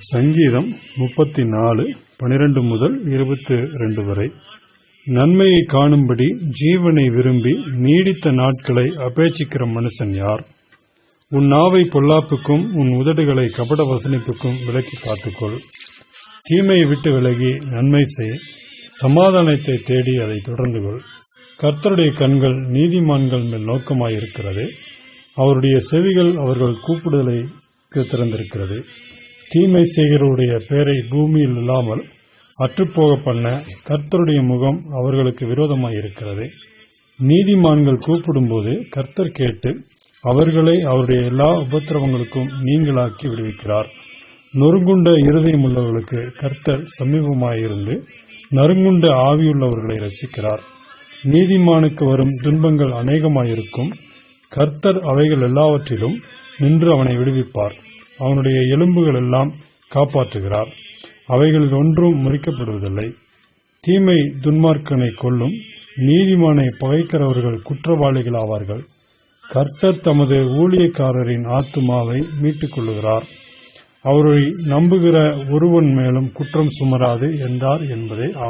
சங்கீதம் முப்பத்தி நாலு பனிரெண்டு முதல் இருபத்தி ரெண்டு வரை. நன்மையை காணும்படி ஜீவனை விரும்பி நீடித்த நாட்களை அபேட்சிக்கிற மனுஷன் யார்? உன் நாவை பொல்லாப்புக்கும் உன் உதடுகளை கபட வசனிப்புக்கும் விலக்கி காத்துக்கொள் தீமையை விட்டு விலகி நன்மை செய். சமாதானத்தை தேடி அதை தொடர்ந்து கொள். கர்த்தருடைய கண்கள் நீதிமான்கள் மேல் நோக்கமாயிருக்கிறது. அவருடைய செவிகள் அவர்கள் கூப்பிடுதலைக்கு திறந்திருக்கிறது. தீமை செய்கிறவருடைய பெயரை பூமியில் இல்லாமல் அற்றுப்போக பண்ண கர்த்தருடைய முகம் அவர்களுக்கு விரோதமாக இருக்கிறது நீதிமான்கள் கூப்பிடும்போது கர்த்தர் கேட்டு அவர்களை அவருடைய எல்லா உபத்திரவங்களுக்கும் நீங்களாக்கி விடுவிக்கிறார். நொறுங்குண்ட இருதயம் உள்ளவர்களுக்கு கர்த்தர் சமீபமாயிருந்து நறுங்குண்ட ஆவியுள்ளவர்களை ரசிக்கிறார். நீதிமானுக்கு வரும் துன்பங்கள் அநேகமாயிருக்கும். கர்த்தர் அவைகள் எல்லாவற்றிலும் நின்று அவனை விடுவிப்பார். அவனுடைய எலும்புகள் எல்லாம் காப்பாற்றுகிறார். அவைகளில் ஒன்றும் முறிக்கப்படுவதில்லை. தீமை துன்மார்க்கனை கொல்லும். நீதிமானை பகைக்கிறவர்கள் குற்றவாளிகள் ஆவார்கள். கர்த்தர் தமது ஊழியக்காரரின் ஆத்துமாவை மீட்டுக் கொள்ளுகிறார் அவரை நம்புகிற ஒருவன் மேலும் குற்றம் சுமராது என்றார் என்பதே ஆம்.